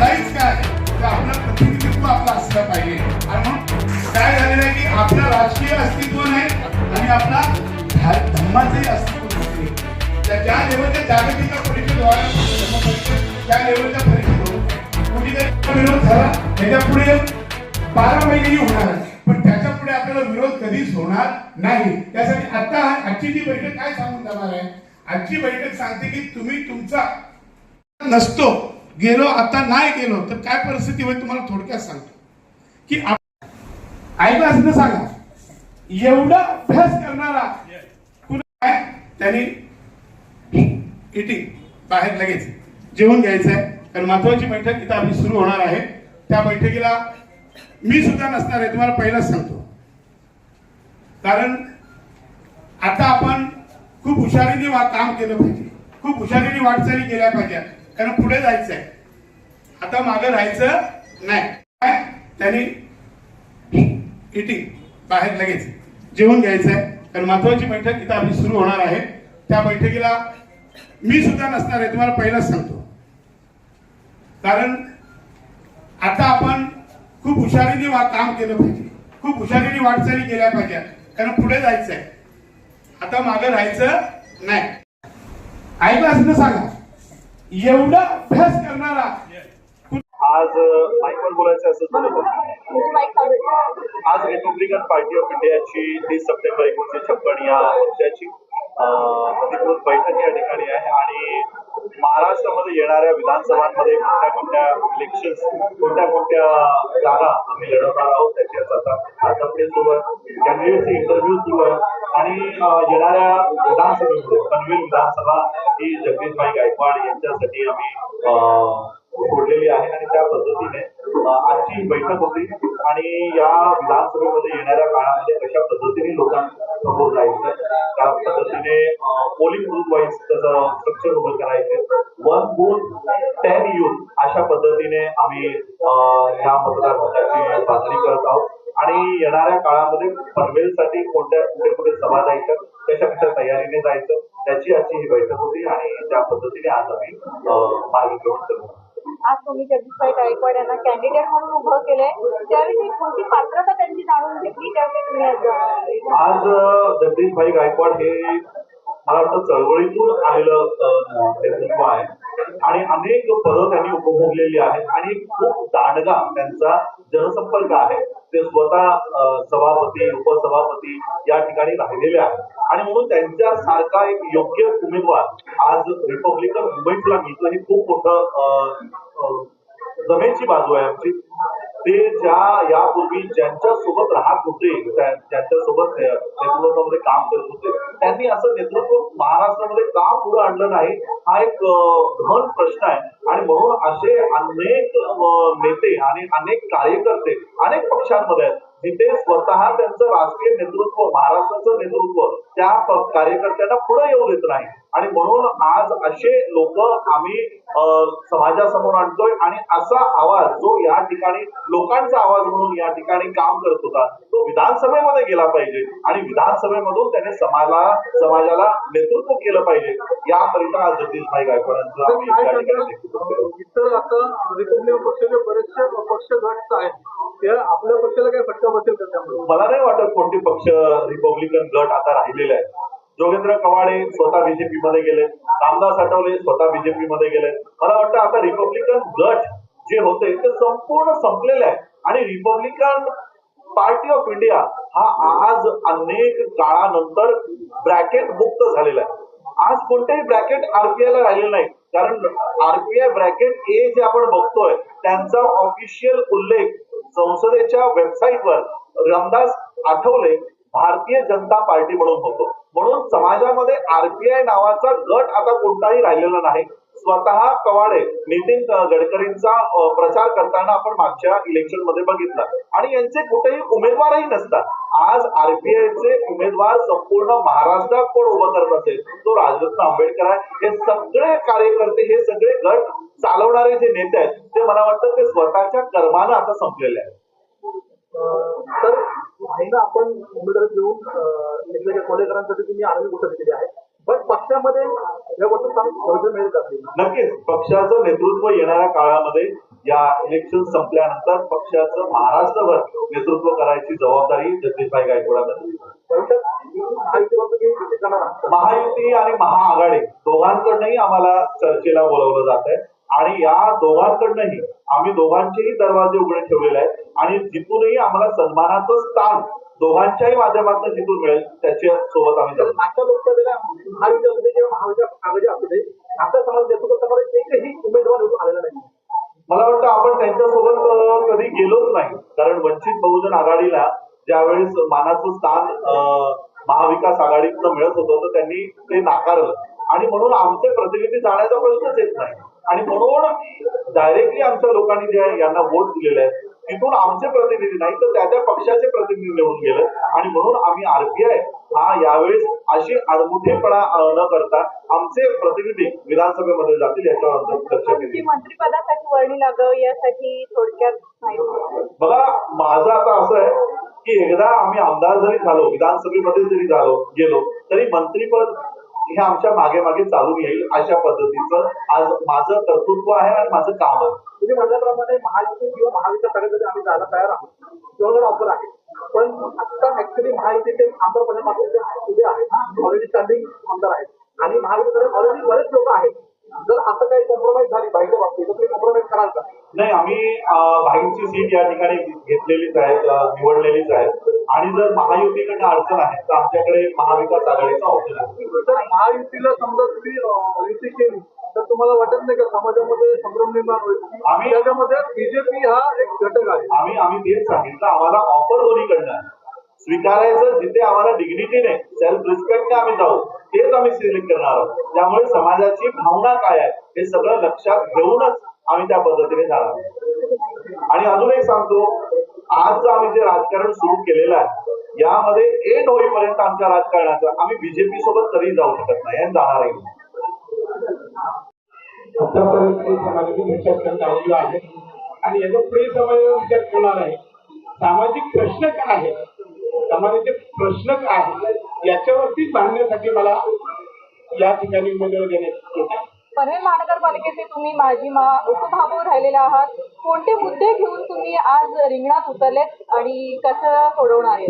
लढाईच काय तर आपलं प्रतिनिधित्व आपलं असलं पाहिजे. आणि म्हणून काय झालेलं आहे की आपलं राजकीय अस्तित्व नाही आणि आपला धा- धर्माचंही अस्तित्व नाही. त्या ज्या लेवलच्या जागतिक परिषद व्हायला त्या लेवलच्या परिषद कुठेतरी विरोध झाला त्याच्या पुढे बारा महिनेही होणार पण त्याच्या पुढे आपल्याला विरोध कधीच होणार नाही. त्यासाठी आता आजची जी बैठक काय सांगून जाणार आहे? आजची बैठक सांगते की तुम्ही तुमचा नसतो. गेलो आता नाही गेलो तर काय परिस्थिती होईल तुम्हाला थोडक्यात सांगतो. की ऐकलं असं सांगा एवढा अभ्यास करणारा काय त्यांनी इटिंग बाहेर लगेच जेवण घ्यायचं आहे कारण महत्वाची बैठक इथं आपली सुरू होणार आहे. त्या बैठकीला मी सुद्धा नसणार आहे तुम्हाला पहिलाच सांगतो. कारण आता आपण खूप हुशारीने वा काम केलं पाहिजे. खूप हुशारीने वाटचाली केल्या पाहिजे कारण पुढे जायचंय. आता मागं राहायचं नाही. काय? त्यांनी इटिंग बाहेर लगेच जेवण घ्यायचं आहे कारण महत्वाची बैठक इथं आपली सुरू होणार आहे. त्या बैठकीला मी सुद्धा नसणार आहे तुम्हाला पहिलाच सांगतो. कारण आता आपण खूप हुशारीने वा काम केलं पाहिजे. खूप हुशारीने वाटचाली केल्या पाहिजे कारण पुढे जायचं आहे आता मागं राहायचं नाही. ऐकलं असं सांगा. एवढा अभ्यास करणारा. आज माईकवर बोलायचं असं आज रिपब्लिकन पार्टी ऑफ इंडियाची तीस सप्टेंबर एकोणीसशे छप्पन या पक्षाची अधिकृत बैठक या ठिकाणी आहे आणि महाराष्ट्रामध्ये येणाऱ्या विधानसभांमध्ये कोणत्या कोणत्या इलेक्शन कोणत्या कोणत्या जागा आम्ही लढवणार आहोत त्याची आता आता सुरू आहे. इंटरव्ह्यू सुरू आहे. आणि येणाऱ्या विधानसभेमध्ये पनवेल विधानसभा ही जगदीशभाई गायकवाड यांच्यासाठी आम्ही अं, सोडलेली आहे आणि त्या पद्धतीने आजची बैठक होती आणि या विधानसभेमध्ये येणाऱ्या काळामध्ये कशा पद्धतीने लोकांसमोर जायचं त्या पद्धतीने पोलिंग बूथ वाईज त्याचं स्ट्रक्चर उभं करायचे वन बूथ टेन युथ अशा पद्धतीने आम्ही अ, ह्या मतदारसंघाची बांधणी करत आहोत. आणि येणाऱ्या काळामध्ये पनवेलसाठी कोणत्या कुठे कुठे सभा जायच्या कशा कशा तयारीने जायचं त्याची आजची ही बैठक होती आणि त्या पद्धतीने आज आम्ही मार्गक्रमण करतो आज तुम्ही जगदीशभाई गायकवाड यांना कॅन्डिडेट म्हणून उभं केलंय. त्यावेळी कोणती पात्रता त्यांची जाणून घेतली? त्यावेळी तुम्ही आज, जगदीशभाई गायकवाड हे मला वाटतं चळवळीतून आलेलं नेतृत्व आहे. आणि अनेक पदं त्यांनी उपभोगलेली आहेत आणि खूप दांडगा त्यांचा जनसंपर्क आहे. ते स्वतः सभापती उपसभापती या ठिकाणी राहिलेले आहेत. आणि म्हणून त्यांच्या सारखा एक योग्य उमेदवार आज रिपब्लिकन मुंबईतला मिळतो हे खूप मोठं जमेची बाजू आहे आमची. ते ज्या यापूर्वी ज्यांच्या सोबत राहत होते त्या- ज्यांच्या सोबत नेतृत्वामध्ये काम करत होते त्यांनी असं नेतृत्व महाराष्ट्रामध्ये का पुढे आणलं नाही? हा एक घन प्रश्न आहे. आणि म्हणून असे अनेक नेते आणि अनेक कार्यकर्ते अनेक पक्षांमध्ये आहेत जिथे स्वतः त्यांचं राजकीय नेतृत्व महाराष्ट्राचं नेतृत्व त्या कार्यकर्त्यांना पुढे येऊ देत नाही. आणि म्हणून आज असे लोक आम्ही समाजासमोर आणतोय आणि असा आवाज जो या ठिकाणी लोकांचा आवाज म्हणून या ठिकाणी काम करत होता तो विधानसभेमध्ये गेला पाहिजे. आणि विधानसभेमधून त्याने समाजाला समाजाला नेतृत्व केलं पाहिजे. याकरिता आज जगदीशभाई गायकवाडांचं. इतर आता रिपब्लिकन पक्षाचे बरेचसे पक्ष गट आहेत. ते आपल्या पक्षाला काय फटका बसेल का त्यामुळे मला नाही वाटत कोणते पक्ष रिपब्लिकन गट आता राहिलेले आहेत. जोगेंद्र कवाडे स्वतः बीजेपी मध्ये गेले. रामदास आठवले स्वतः बीजेपी मध्ये गेले. मला वाटतं आता रिपब्लिकन गट जे होते ते संपूर्ण संपलेले आहे आणि रिपब्लिकन पार्टी ऑफ इंडिया हा आज अनेक काळानंतर ब्रॅकेट मुक्त झालेला आहे. आज कोणतेही ब्रॅकेट आरपीआय ला राहिलेलं नाही कारण आरपीआय ब्रॅकेट ए जे आपण बघतोय त्यांचा ऑफिशियल उल्लेख संसदेच्या वेबसाईटवर रामदास आठवले भारतीय जनता पार्टी म्हणून होतो. म्हणून समाजामध्ये आरपीआय नावाचा गट आता कोणताही राहिलेला नाही. स्वतः कवाडे नितीन गडकरींचा प्रचार करताना आपण मागच्या इलेक्शनमध्ये बघितलं. आणि यांचे कुठेही उमेदवारही नसतात. आज आरपीआयचे उमेदवार संपूर्ण महाराष्ट्रात कोण उभं करत असेल? तो राजरत्न आंबेडकर आहे. हे सगळे कार्यकर्ते हे सगळे गट चालवणारे जे नेते आहेत ते मला वाटतं ते स्वतःच्या कर्मानं आता संपलेले आहेत. तर महिना आपण उमेदवारी देऊन वेगवेगळ्या कॉलेजकरांसाठी तुम्ही आर्मी घोषणा केली आहे पण पक्षामध्ये या गोष्टी भविष्य मिळेल का? नक्कीच पक्षाचं नेतृत्व येणाऱ्या काळामध्ये या इलेक्शन संपल्यानंतर पक्षाचं महाराष्ट्रभर नेतृत्व करायची जबाबदारी जगदीशभाई गायकवाडांना. भविष्यात? महायुती आणि महाआघाडी दोघांकडनंही आम्हाला चर्चेला बोलवलं जात आहे आणि या दोघांकडनंही आम्ही दोघांचेही दरवाजे उघडे ठेवलेले आहेत. आणि जिथूनही आम्हाला सन्मानाचं स्थान दोघांच्याही माध्यमातून जिथून मिळेल त्याच्या सोबत आम्ही मागच्या लोकसभेला महाविकास आघाडी असू दे आपल्या समाज करणारा एकही उमेदवार आलेला नाही. मला वाटतं आपण त्यांच्यासोबत कधी गेलोच नाही. कारण वंचित बहुजन आघाडीला ज्यावेळेस मानाचं स्थान महाविकास आघाडीतनं मिळत होतं तर त्यांनी ते नाकारलं. आणि म्हणून आमचे प्रतिनिधी जाण्याचा प्रश्नच येत नाही. आणि म्हणून डायरेक्टली आमच्या लोकांनी जे आहे यांना वोट दिलेले आहेत तिथून आमचे प्रतिनिधी नाही तर त्या त्या पक्षाचे प्रतिनिधी निवडून गेले. आणि म्हणून आम्ही आरपीआय हा यावेळेस अशी आडमुठेपणा अं, न करता आमचे प्रतिनिधी विधानसभेमध्ये जातील याच्यावर चर्चा केली. मंत्रिपदासाठी वर्णी लागावं यासाठी थोडक्यात बघा माझं आता असं आहे की एकदा आम्ही आमदार जरी झालो विधानसभेमध्ये जरी झालो गेलो तरी मंत्रीपद हे आमच्या मागे मागे चालून येईल अशा पद्धतीचं. आज माझं कर्तृत्व आहे आणि माझं काम आहे. तुम्ही म्हटल्याप्रमाणे महायुती किंवा महाविकास आघाडीमध्ये आम्ही जायला तयार आहोत. दोघं ऑफर आहे. पण आता ऍक्च्युली महायुतीचे आमदार पदासाठी उभे आहेत. ऑलरेडी स्टँडिंग आमदार आहेत. आणि महाविकास ऑलरेडी बरेच लोक आहेत. जर असं काही कॉम्प्रोमाइज झाली बाईच्या बाबतीत तर तुम्ही कॉम्प्रोमाइज कराल का? नाही आम्ही भाईंची सीट या ठिकाणी घेतलेलीच आहे निवडलेलीच आहे आणि जर महायुतीकडनं अडचण आहे तर आमच्याकडे महाविकास आघाडीचा ऑप्शन आहे तर महायुतीला समजा तुम्ही युती केली तर तुम्हाला वाटत नाही का समाजामध्ये संभ्रम निर्माण होईल आम्ही- त्याच्यामध्ये बीजेपी हा एक घटक आहे आम्ही आम्ही तेच सांगितलं आम्हाला ऑफर दोन्हीकडनं आहे. स्वीकारायचं जिथे आम्हाला डिग्निटीने सेल्फ रिस्पेक्टने आम्ही जाऊ तेच आम्ही सिलेक्ट करणार आहोत त्यामुळे समाजाची भावना काय आहे हे सगळं लक्षात घेऊनच आम्ही त्या पद्धतीने जाणार. आणि अजून एक सांगतो आज आम्ही जे राजकारण सुरू केलेलं आहे यामध्ये एंड होईपर्यंत आमच्या राजकारणाचं आम्ही बीजेपी सोबत तरी जाऊ शकत नाही आणि जाणारही नाही. आहे. आणि याचा पुढे समाजाचा विचार करणार आहे. सामाजिक प्रश्न काय आहेत? समाजाचे प्रश्न काय आहेत? याच्यावरतीच भांडण्यासाठी मला या ठिकाणी उमेदवार देण्यात पनवेल महानगरपालिकेचे तुम्ही माजी मा उपमहापौर राहिलेले आहात. कोणते मुद्दे घेऊन तुम्ही आज रिंगणात उतरलेत आणि कसं सोडवणार आहे?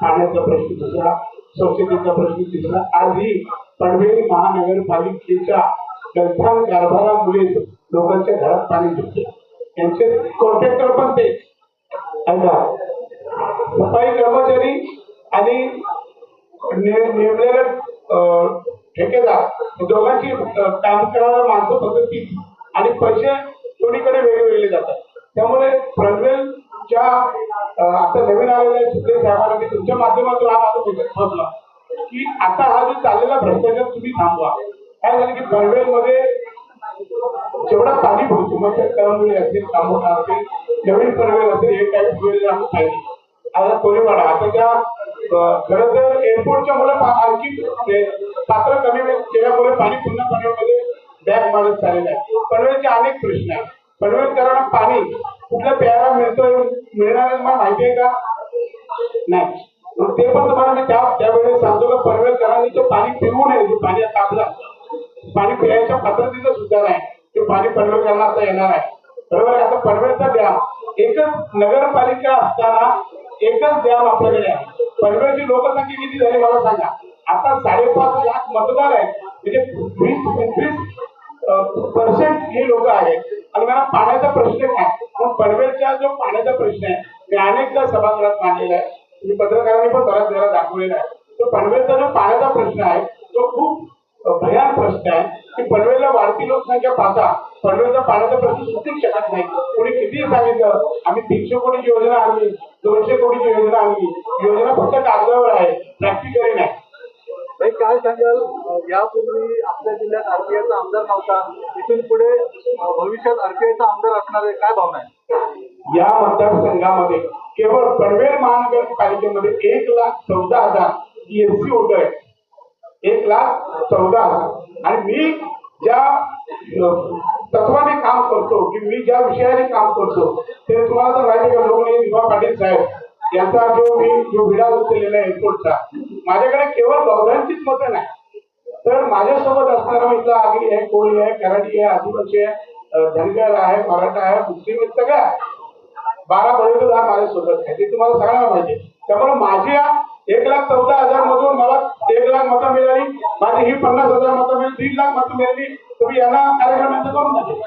पाण्याचा प्रश्न दुसरा स्वच्छतेचा प्रश्न तिसरा. आजही पनवेल महानगरपालिकेच्या गलथान कारभारामुळे लोकांच्या घरात पाणी घुसते त्यांचे कॉन्ट्रॅक्टर पण ते? सफाई कर्मचारी आणि नेमलेल्या अं, ठेकेदार हे दोघांची काम करणारे माणसं फक्त तीच आणि पैसे दोन्हीकडे वेगवेगळे जातात. त्यामुळे पनवेलच्या आता नवीन आलेल्या सुप्रीम साहेबांना मी तुमच्या माध्यमातून हा माझा मेसेज पोहोचला की आता हा जो चाललेला भ्रष्टाचार तुम्ही थांबवा. काय झालं की पनवेलमध्ये जेवढा पाणी भरतो म्हणजे मग ते असेल तांबोटा असेल नवीन पनवेल असेल हे काही वेळ आम्ही पाहिजे. आता कोळीवाडा आता त्या खरं तर एअरपोर्टच्या मुलं आणखी पात्र कमी केल्यामुळे पाणी पुन्हा पनवेलमध्ये बॅग मारत चाललेलं आहे. पनवेलचे अनेक प्रश्न आहेत. पनवेलकरांना पाणी कुठल्या प्यायला मिळतोय मिळणार मला माहिती आहे का? नाही. ते पण तुम्हाला मी त्या त्यावेळेस सांगतो का पनवेलकरांनी ते पाणी पिऊ नये जे पाणी आता आपलं पाणी पिण्याच्या पद्धतीचं सुद्धा नाही. ते पाणी पनवेलकरांना आता येणार आहे. बरोबर आता पनवेलचा डॅम एकच नगरपालिका असताना एकच डॅम आपल्याकडे आहे. पनवेलची लोकसंख्या किती झाली मला सांगा. आता साडेपाच लाख मतदार आहेत. म्हणजे वीस पंचवीस पर्सेंट हे लोक आहेत. आणि मला पाण्याचा प्रश्न काय पण पनवेलचा जो पाण्याचा प्रश्न आहे मी अनेकदा सभागृहात मांडलेला आहे. मी पत्रकारांनी पण बऱ्याच वेळा दाखवलेला आहे. तो पनवेलचा जो पाण्याचा प्रश्न आहे तो खूप भयान प्रश्न आहे. की पनवेलला वाढती लोकसंख्या पाहता पनवेलचा पाण्याचा प्रश्न सुटूच शकत नाही. कोणी किती सांगितलं आम्ही तीनशे कोटीची योजना आणली दोनशे कोटीची योजना आणली. योजना फक्त कागदावर आहे प्रॅक्टिकली नाही. काय सांगाल? यापूर्वी आपल्या जिल्ह्यात आरपीआयचा आमदार नव्हता. इथून पुढे भविष्यात आरपीआयचा आमदार असणार आहे काय भावना आहे? या मतदारसंघामध्ये केवळ पनवेल महानगरपालिकेमध्ये एक लाख चौदा हजार एससी वोटर आहे एक लाख चौदा हजार. आणि मी ज्या तत्वाने काम करतो की मी ज्या विषयाने काम करतो ते तुम्हाला तर माहिती का लोकनेते दिवा पाटील साहेब यांचा जो मी जो विडा उचललेला आहे एअरपोर्टचा माझ्याकडे केवळ दोघांचीच मतं नाही. तर माझ्यासोबत असणारा मित्र आगरी आहे कोळी आहे कराडी आहे आदिवासी आहे धनगर आहे मराठा आहे मुस्लिम आहे सगळं आहे. बारा बळीदार माझ्यासोबत आहे. ते तुम्हाला सगळ्यांना माहिती त्यामुळे माझ्या एक लाख चौदा हजार मधून मला एक लाख मतं मिळाली. माझी ही पन्नास हजार मतं मिळाली दीड लाख मतं मिळाली. तुम्ही यांना कार्यक्रमांचं करून टाकेल